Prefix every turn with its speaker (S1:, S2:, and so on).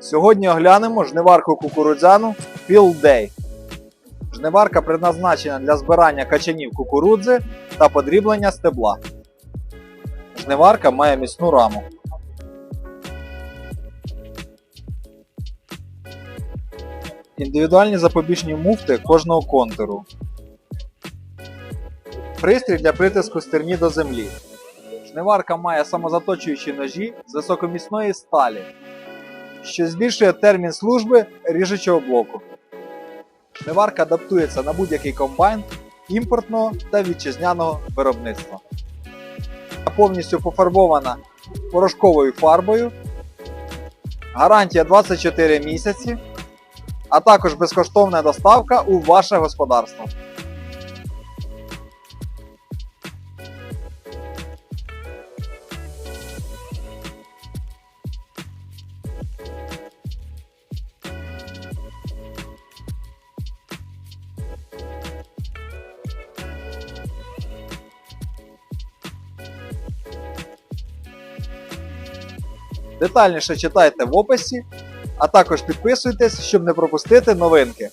S1: Сьогодні оглянемо жниварку кукурудзяну Field Day. Жниварка предназначена для збирання качанів кукурудзи та подріблення стебла. Жниварка має міцну раму. Індивідуальні запобіжні муфти кожного контуру. Пристрій для притиску стерні до землі. Жниварка має самозаточуючі ножі з високомісної сталі, що збільшує термін служби ріжучого блоку. Жниварка адаптується на будь-який комбайн імпортного та вітчизняного виробництва. Повністю пофарбована порошковою фарбою. Гарантія 24 місяці, а також безкоштовна доставка у ваше господарство. Детальніше читайте в описі, а також підписуйтесь, щоб не пропустити новинки.